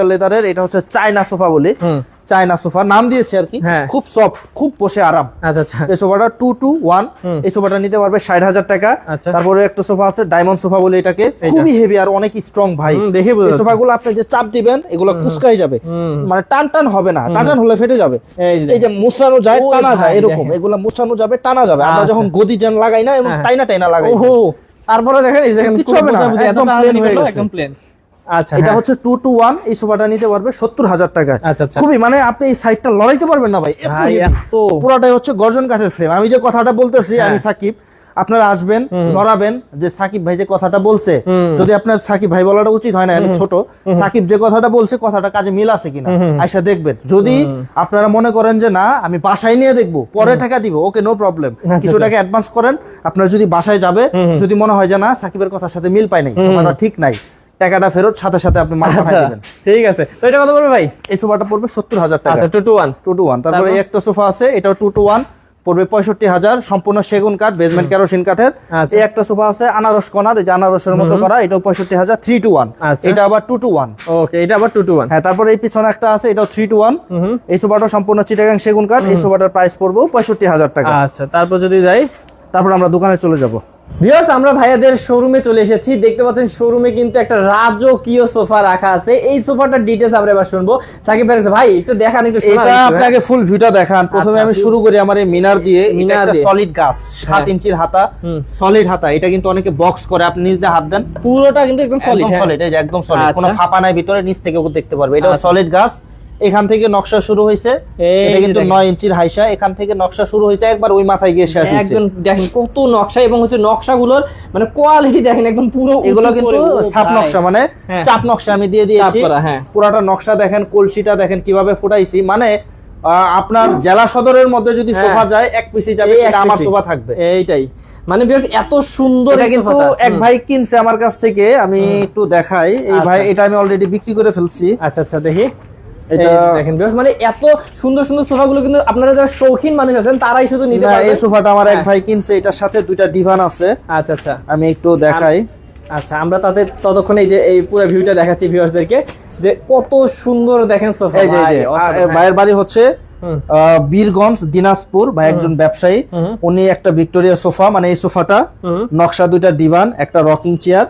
লেদারের এটা হচ্ছে চায়না সোফা বলি। চায়না সোফা নাম দিয়েছে আর কি। হ্যাঁ। খুব সফট খুব বসে আরাম। আচ্ছা আচ্ছা। এই সোফাটা টু টু ওয়ান এই সোফাটা নিতে পারবে ষাট হাজার টাকা। আচ্ছা। তারপরে একটা সোফা আছে ডায়মন্ড সোফা বলে এটাকে। খুবই হেভি আর অনেক স্ট্রং ভাই। এই। সোফাগুলো আপনি যে চাপ দিবেন এগুলো কুচকাই যাবে। মানে টান টান হবে না। টান টান হলে ফেটে যাবে। এই যে মুসরানো যায় টানা যায় এরকম। এগুলো মুসরানো যাবে টানা যাবে। আমরা। যখন গদি যেন লাগাই না এবং হ্যাঁ। টাইনা টাইনা লাগাই। তারপরে দেখেন কিচ্ছু হবে না, একদম plain হয়ে গেছে। একদম প্লেন এটা হ্যাঁ। হচ্ছে টু টু ওয়ান এই সোফাটা নিতে পারবে সত্তর হাজার টাকায়। আচ্ছা, আচ্ছা। খুবই মানে আপনি এই সাইডটা লড়াইতে পারবেন না ভাই পুরোটাই হচ্ছে গর্জন কাঠের ফ্রেম আমি যে কথাটা বলতেছি হ্যাঁ। আমি সাকিব আপনারা আসবেন লড়াবেন যে সাকিব ভাই যে কথাটা বলছে যদি আপনার সাকিব ভাই বলাটা উচিত হয় না আমি ছোট সাকিব যে কথাটা বলছে কথাটা কাজে মিল আছে কিনা আইসা দেখবেন। যদি আপনারা মনে করেন যে না আমি বাসায় নিয়ে দেখব পরে টাকা দিব ওকে নো প্রবলেম আচ্ছা, কিছু টাকা অ্যাডভান্স করেন আপনারা যদি বাসায় যাবে যদি মনে হয় যে না সাকিবের কথার সাথে মিল পাই নাই ঠিক নাই টাকাটা ফেরত সাথে সাথে আপনি মাল আচ্ছা পাঠিয়ে দিবেন। ঠিক আছে। তো এটা কত পড়বে ভাই? এই সোফাটা পড়বে সত্তর হাজার টাকা। আচ্ছা two two one two two one তারপরে তারপর? একটা সোফা আছে এটাও টু টু ওয়ান পড়বে পঁয়ষট্টি হাজার। সম্পূর্ণ সেগুন কাঠ বেসমেন্ট কেরোসিন কাঠের। আচ্ছা। এই একটা সোফা আছে আনারস কর্নার এই যে আনারসের মতো করা এটাও পঁয়ষট্টি হাজার থ্রি টু ওয়ান আচ্ছা। এটা আবার টু টু ওয়ান ওকে এটা আবার টু টু ওয়ান হ্যাঁ তারপরে এই পিছনে একটা আছে এটাও থ্রি টু ওয়ান এই সোফাটা সম্পূর্ণ চিটাগাং সেগুন কাঠ এই সোফাটার প্রাইস পড়বে পঁয়ষট্টি হাজার টাকা। আচ্ছা তারপর যদি যাই? তারপর আমরা দোকানে চলে যাব। ভিউয়ার্স আমরা ভাইয়াদের শোরুমে চলে এসেছি। দেখতে পাচ্ছেন শোরুমে কিন্তু একটা রাজকীয় সোফা রাখা আছে। এই সোফাটার ডিটেলস আমরা এবার শুনব। সাকিব ভাই ভাই একটু দেখান একটু এটা হ্যাঁ? আপনাকে ফুল ভিউটা দেখান। প্রথমে আচ্ছা, আমি শুরু করি আমার এই মিনার দিয়ে। এটা একটা সলিড গাছ সাত হ্যাঁ। ইঞ্চির হাতা সলিড হাতা। এটা কিন্তু অনেকে বক্স করে। আপনি নিজে হাত দেন। পুরোটা কিন্তু একদম সলিড সলিড একদম সলিড কোনো আচ্ছা। ফাঁপা নাই ভিতরে নিচ থেকে ওকে দেখতে পারবে। এটা আচ্ছা। সলিড গাছ। এখান থেকে নকশা শুরু হয়েছে। এটা কিন্তু দেখেন। নয় ইঞ্চির হাইসা। এখান থেকে নকশা শুরু হয়েছে একবার ওই মাথায় গিয়ে শেষ হয়েছে। একদম দেখেন কত নকশা এবং হচ্ছে নকশাগুলোর মানে কোয়ালিটি দেখেন একদম পুরো এগুলো কিন্তু ছাপ নকশা মানে হ্যাঁ। চাপ নকশা আমি দিয়ে দিয়েছি। হ্যাঁ। পুরাটা নকশা দেখেন কলসিটা দেখেন কীভাবে ফুটাইছি। মানে আপনার জেলা সদরের মধ্যে যদি হ্যাঁ। সোফা যায় এক পিসি যাবে সেটা আমার সোফা থাকবে। এইটাই। মানে এত সুন্দর এটা কিন্তু এক ভাই কিনছে আমার কাছ থেকে আমি একটু দেখাই। এই ভাই আচ্ছা। এটা আমি অলরেডি বিক্রি করে ফেলছি। আচ্ছা আচ্ছা দেখি। এটা- দেখেন বিকজ মানে এত সুন্দর সুন্দর সোফাগুলো কিন্তু আপনারা যারা শৌখিন মানুষ আছেন তারাই শুধু নিতে এই সোফাটা আমার এক হ্যাঁ। ভাই কিনছে এটার সাথে দুইটা ডিভান আছে আচ্ছা আচ্ছা আমি একটু দেখাই আচ্ছা আমরা তাতে ততক্ষণে এই যে এই পুরো ভিউটা দেখাচ্ছি ভিউয়ার্সদেরকে যে কত সুন্দর দেখেন সোফা হ্যাঁ। ভাইয়ের বাড়ি হচ্ছে বীরগঞ্জ দিনাজপুর বা একজন ব্যবসায়ী উনি একটা ভিক্টোরিয়া সোফা মানে এই সোফাটা নকশা দুইটা ডিভান একটা রকিং চেয়ার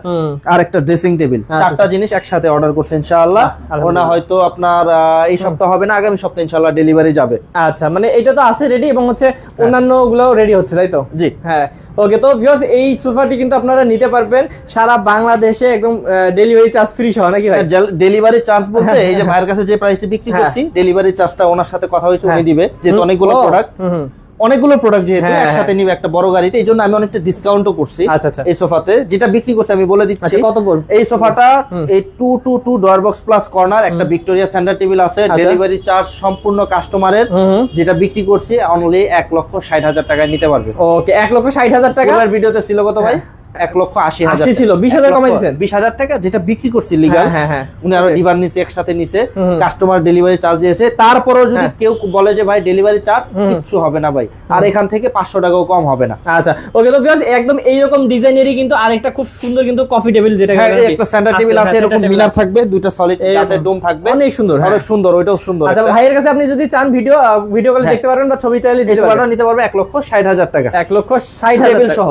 আর একটা ড্রেসিং টেবিল। আচ্ছা, চারটা জিনিস একসাথে অর্ডার করছে ইনশাআল্লাহ। ওনা হয়তো আপনার এই সপ্তাহ হবে না আগামী সপ্তাহে ইনশাআল্লাহ ডেলিভারি যাবে। আচ্ছা মানে এটা তো আছে রেডি এবং হচ্ছে অন্যান্যগুলো রেডি হচ্ছে তাই তো? জি। হ্যাঁ। ওকে তো ভিউয়ার্স এই সোফাটি কিন্তু আপনারা নিতে পারবেন সারা বাংলাদেশে একদম ডেলিভারি চার্জ ফ্রি সহ নাকি ভাই? ডেলিভারি চার্জ বলতে এই যে ভাইয়ের কাছে যে প্রাইসে বিক্রি হ্যাঁ। করছি ডেলিভারি চার্জটা ওনার সাথে কথা হয়েছে উনি হ্যাঁ। দিবে যেহেতু অনেকগুলো প্রোডাক্ট। অনেকগুলো প্রোডাক্ট যেহেতু হ্যাঁ, একসাথে নিবে একটা বড় গাড়িতে এই জন্য আমি অনেকটা ডিসকাউন্টও করছি আচ্ছা, আচ্ছা। এই সোফাতে যেটা বিক্রি করছি আমি বলে দিচ্ছি আচ্ছা, কত? এই সোফাটা এই two two two door box plus corner একটা ভিক্টোরিয়া সেন্টার টেবিল আছে। ডেলিভারি চার্জ সম্পূর্ণ কাস্টমারের। যেটা বিক্রি করছি অনলি এক লক্ষ ষাট হাজার টাকায় নিতে পারবে ওকে এক লক্ষ ষাট হাজার টাকা ভিডিওতে ছিল কত ভাই এক লক্ষ আশি হাজার ছিল, 20,000 কমাই দিছেন। বিশ হাজার টাকা যেটা বিক্রি করছি লিগাল হ্যাঁ, হ্যাঁ, হ্যাঁ। উনি আরও ডিভার নিচে একসাথে কাস্টমার ডেলিভারি চার্জ দিয়েছে তারপরেও যদি হ্যাঁ। কেউ বলে যে ভাই ডেলিভারি চার্জ কিচ্ছু হবে না ভাই আর এখান থেকে পাঁচশো টাকাও কম হবে না আচ্ছা ওকে তো ভিউয়ার্স একদম এইরকম ডিজাইনেরই কিন্তু আরেকটা খুব সুন্দর কিন্তু কফি টেবিল যেটা হ্যাঁ। একটা সেন্টার টেবিল আছে এরকম মিনার থাকবে দুইটা সলিড। গ্লাসের ডোম থাকবে অনেক সুন্দর। অনেক সুন্দর ওইটাও সুন্দর আচ্ছা ভাইয়ের কাছে আপনি যদি চান ভিডিও ভিডিও কলে। দেখতে পারবেন বা ছবি চাইলে দিতে পারবেন নিতে পারবে এক লক্ষ ষাট হাজার টাকা এক লক্ষ ষাট হাজার। সহ